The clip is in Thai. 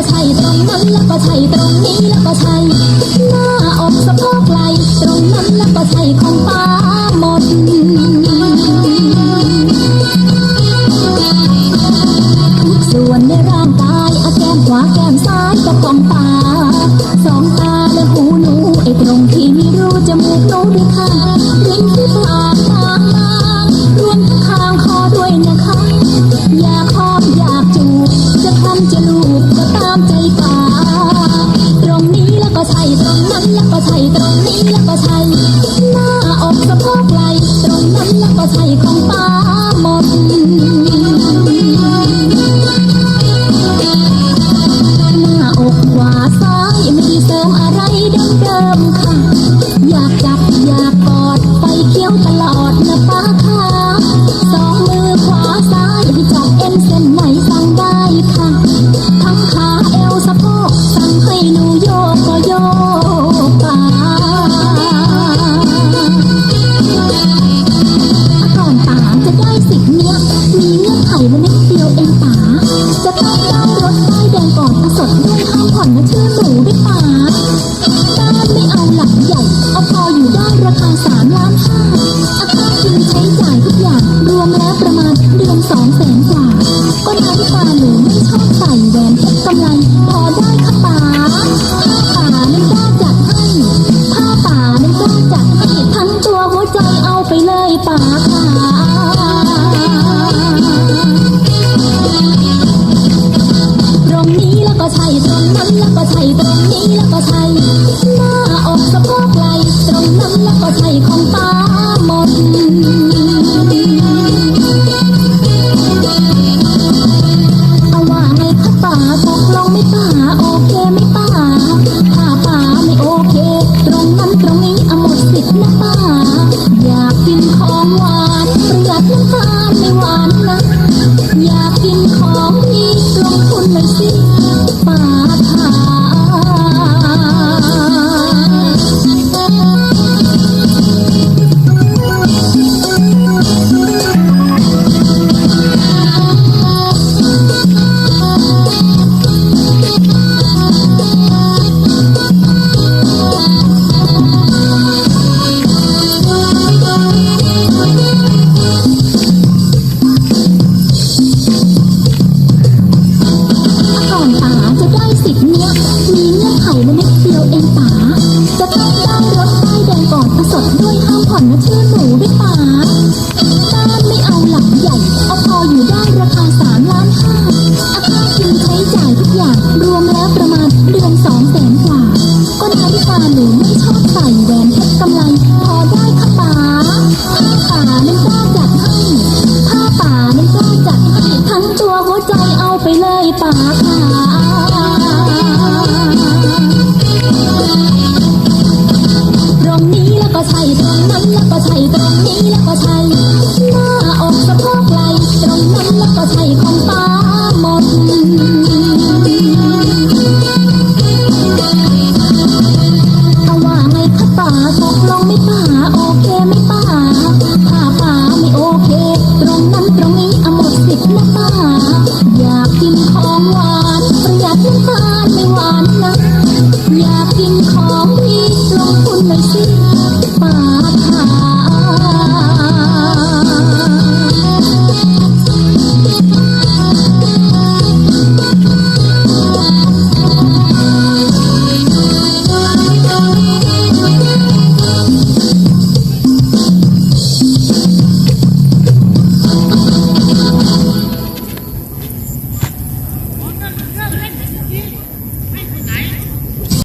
ก็ใช่ตรงนั้นแล้วก็ใช่ตรงนี้แล้วก็ใช่หน้าอกสะโพกไหลตรงนั้นแล้วก็ใช่ของป้าหมดส่วนในร่างกายอาแก้มขวาแก้มซ้ายก็ของป้าสองตาและหูหนูไอ้ตรงที่ไม่รู้จมูกหนูด้วยค่ะริมที่ปากตาบางรวมทั้างคอด้วยนะคะ ก็ใช่หน้าอกสะโพกไหลตรงนั้นแล้วก็ใช่ของ มีเงื่อนไขมานิดเดียวเองป๋าจะต้องได้ ตรงนี้แล้วก็ใช่หน้าอกสะโพกไหล่ตรงนั้นแล้วก็ใช่ของป้ามนอาว่าไงคะป่าตกลงไม่ป่าโอเคไม่ป่าถ้าปาไม่โอเค ตรงนั้นตรงนี้อาหมดสิทธิ์นป่าอยากกินของหวานประหยัดน้ำตาลไม่หวานนะอยากกินของดีลงทุนหน่อยสิป่า ไม่ตรมหาโอเคมิ